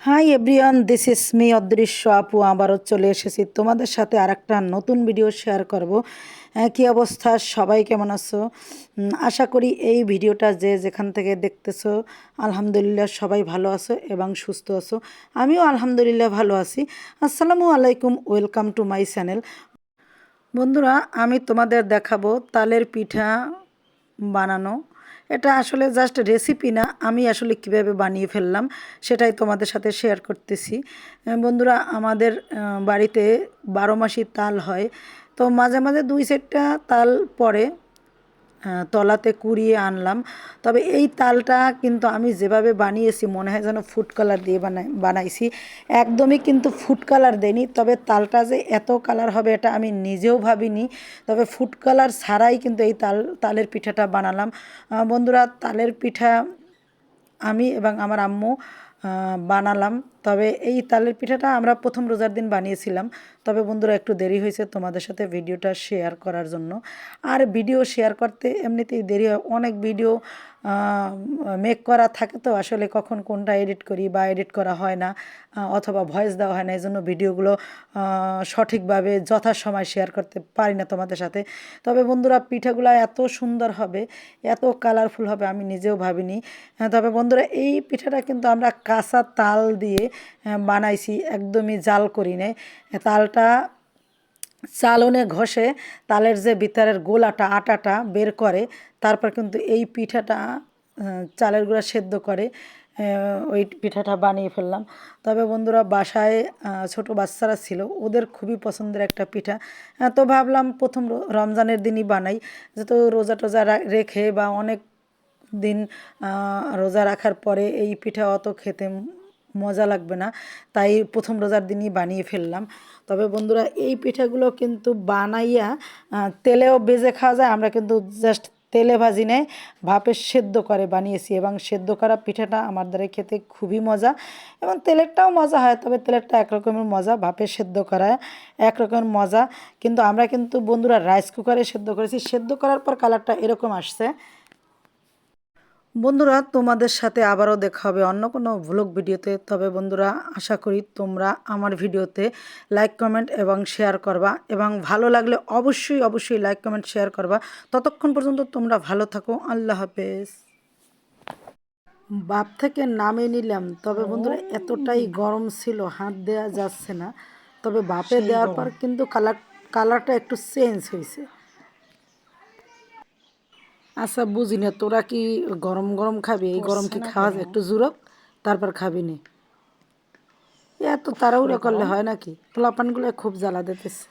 Hi everyone this is me অদৃশ্য আপু আবারও চলে এসেছি তোমাদের সাথে আর একটা নতুন ভিডিও শেয়ার করব কী অবস্থা সবাই কেমন আছো আশা করি এই ভিডিওটা যে যেখান থেকে দেখতেছো আলহামদুলিল্লাহ সবাই ভালো আছো এবং সুস্থ আছো আমিও আলহামদুলিল্লাহ ভালো আছি আসসালামু আলাইকুম ওয়েলকাম টু মাই চ্যানেল বন্ধুরা আমি তোমাদের দেখাবো তালের পিঠা বানানো এটা আসলে জাস্ট রেসিপি না, আমি আসলে কীভাবে বানিয়ে ফেললাম সেটাই তোমাদের সাথে শেয়ার করতেছি। বন্ধুরা, আমাদের বাড়িতে বারো মাসি তাল হয়, তো মাঝে মাঝে দুই সেটটা তাল পরে তলাতে কুড়িয়ে আনলাম। তবে এই তালটা কিন্তু আমি যেভাবে বানিয়েছি, মনে হয় যেন ফুড কালার দিয়ে বানাই, বানাইছি। একদমই কিন্তু ফুড কালার দেয়নি, তবে তালটা যে এত কালার হবে এটা আমি নিজেও ভাবিনি। তবে ফুড কালার ছাড়াই কিন্তু এই তাল, তালের পিঠাটা বানালাম। বন্ধুরা, তালের পিঠা আমি এবং আমার আম্মু বানালাম। তবে এই তালের পিঠাটা আমরা প্রথম রোজার দিন বানিয়েছিলাম। তবে বন্ধুরা একটু দেরি হয়েছে তোমাদের সাথে ভিডিওটা শেয়ার করার জন্য। আর ভিডিও শেয়ার করতে এমনিতেই দেরি হয়। অনেক ভিডিও মেক করা থাকে তো, আসলে কখন কোনটা এডিট করি বা এডিট করা হয় না অথবা ভয়েস দেওয়া হয় না এই জন্য ভিডিওগুলো সঠিকভাবে যথাসময় শেয়ার করতে পারি না তোমাদের সাথে। তবে বন্ধুরা পিঠাগুলো এত সুন্দর হবে, এত কালারফুল হবে আমি নিজেও ভাবিনি। তবে বন্ধুরা এই পিঠাটা কিন্তু আমরা কাঁচা তাল দিয়ে বানাইছি, একদমই জাল করি নাই। তালটা চালনে ঘষে তালের যে ভিতরের গোলাটা, আটাটা বের করে, তারপর কিন্তু এই পিঠাটা চালের গুঁড়া সেদ্ধ করে ওই পিঠাটা বানিয়ে ফেললাম। তবে বন্ধুরা বাসায় ছোট বাচ্চারা ছিল, ওদের খুবই পছন্দের একটা পিঠা। তো ভাবলাম প্রথম রমজানের দিনই বানাই। যেহেতু রোজা টোজা রেখে বা অনেক দিন রোজা রাখার পরে এই পিঠা অত খেতে মজা লাগবে না। তাই প্রথম রোজার দিনই বানিয়ে ফেললাম। তবে বন্ধুরা, এই পিঠাগুলো কিন্তু বানাইয়া তেলেও ভেজে খাওয়া যায়। আমরা কিন্তু জাস্ট তেলে ভাজি নেয় ভাপে সেদ্ধ করে বানিয়েছি এবং সেদ্ধ করা পিঠাটা আমার দ্বারা খেতে খুবই মজা এবং তেলেরটাও মজা হয়, তবে তেলেরটা একরকমের মজা, ভাপে সেদ্ধ করা একরকমের মজা। কিন্তু আমরা কিন্তু বন্ধুরা রাইস কুকারে সেদ্ধ করেছি। সেদ্ধ করার পর কালারটা এরকম আসছে। বন্ধুরা তোমাদের সাথে আবারও দেখা হবে অন্য কোনো ভ্লগ ভিডিওতে। তবে বন্ধুরা আশা করি তোমরা আমার ভিডিওতে লাইক কমেন্ট এবং শেয়ার করবা এবং ভালো লাগলে অবশ্যই অবশ্যই লাইক কমেন্ট শেয়ার করবা। ততক্ষণ পর্যন্ত তোমরা ভালো থাকো। আল্লাহ হাফেজ। বাপ থেকে নামে নিলাম। তবে বন্ধুরা এতটাই গরম ছিল হাত দেওয়া যাচ্ছে না। তবে বাপে দেওয়ার পর কিন্তু কালার কালারটা একটু চেঞ্জ হয়েছে। আচ্ছা বুঝি না। তোরা কি গরম গরম খাবি? এই গরম কি খাওয়া যায়? একটু জুরক তারপর খাবি নি। এত তাড়াহুড়ো করলে হয় নাকি? পোলাপানগুলো খুব জ্বালা দিতেছে।